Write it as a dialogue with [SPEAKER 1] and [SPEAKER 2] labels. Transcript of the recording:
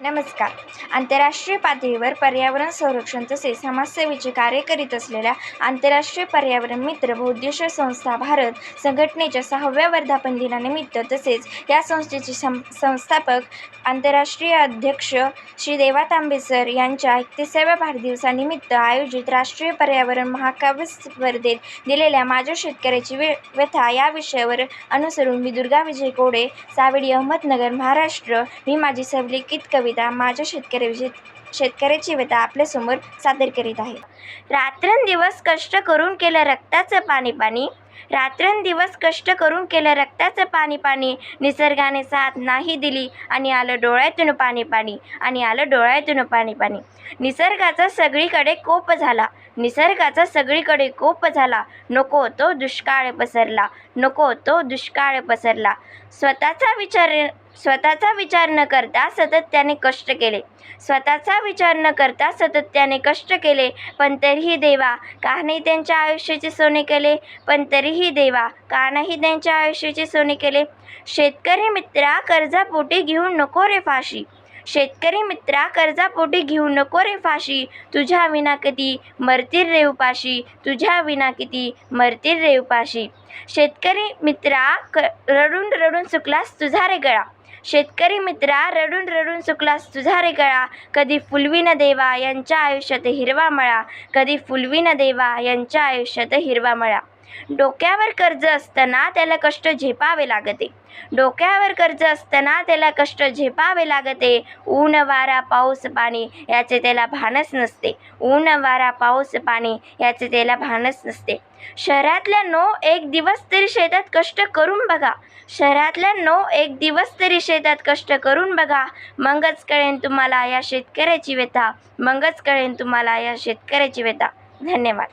[SPEAKER 1] नमस्कार. आंतरराष्ट्रीय पातळीवर पर्यावरण संरक्षण तसेच समाजसेवेचे कार्य करीत असलेल्या आंतरराष्ट्रीय पर्यावरण मित्र व उद्देश संस्था भारत संघटनेच्या सहाव्या वर्धापन दिनानिमित्त तसेच या संस्थेचे सं संस्थापक आंतरराष्ट्रीय अध्यक्ष श्री देवा तांबेसर यांच्या एकतीसाव्या वाढदिवसानिमित्त आयोजित राष्ट्रीय पर्यावरण महाकाव्य स्पर्धेत दिलेल्या माझ्या शेतकऱ्याची वे व्यथा या विषयावर अनुसरून मी दुर्गा विजय कोडे सावेडी अहमदनगर महाराष्ट्र मी माझी संलिखित कविता माझ्या शेतकऱ्याविषयी शेतकऱ्याची व्यथा आपल्यासमोर सादर करीत आहे. रात्रंदिवस कष्ट करून केलं रक्ताचं पाणी पाणी. रात्रंदिवस कष्ट करून केलं रक्ताचं पाणी पाणी. निसर्गाने साथ नाही दिली आणि आलं डोळ्यातून पाणी पाणी आणि आलं डोळ्यातून पाणी पाणी. निसर्गाचा सगळीकडे कोप झाला. निसर्गाचा सगळीकडे कोप झाला. नको तो दुष्काळ पसरला. नको तो दुष्काळ पसरला. स्वतःचा विचार स्वतःचा विचार न करता सतत त्याने कष्ट केले. स्वतःचा विचार न करता सतत त्याने कष्ट केले. पण तरीही देवा का नाही त्यांच्या आयुष्याचे सोने केले. पण तरीही देवा का नाही त्यांच्या आयुष्याचे सोने केले. शेतकरी मित्रा कर्जापोटी घेऊन नको रे फाशी. शेतकरी मित्रा कर्जापोटी घेऊ नको रे फाशी. तुझ्या विना किती मरतील रे उपाशी तुझ्या विना किती मरतील रे उपाशी शेतकरी मित्रा क रडून रडून चुकलास तुझा रे गळा. शेतकरी मित्रा रडून रडून चुकलास तुझा रे गळा. कधी फुलवी न देवा यांच्या आयुष्यात हिरवा मळा. कधी फुलवी न देवा यांच्या आयुष्यात हिरवा मळा. डोक्यावर कर्ज असताना त्याला कष्ट झेपावे लागते. डोक्यावर कर्ज असताना त्याला कष्ट झेपावे लागते. ऊन वारा पाऊस पाणी याचे त्याला भानच नसते. ऊन वारा पाऊस पाणी याचे त्याला भानच नसते. शहरातल्या नो एक दिवस तरी शेतात कष्ट करून बघा. शहरातल्या नो एक दिवस तरी शेतात कष्ट करून बघा. मगच कळेन तुम्हाला या शेतकऱ्याची व्यथा. मगच कळेन तुम्हाला या शेतकऱ्याची व्यथा. धन्यवाद.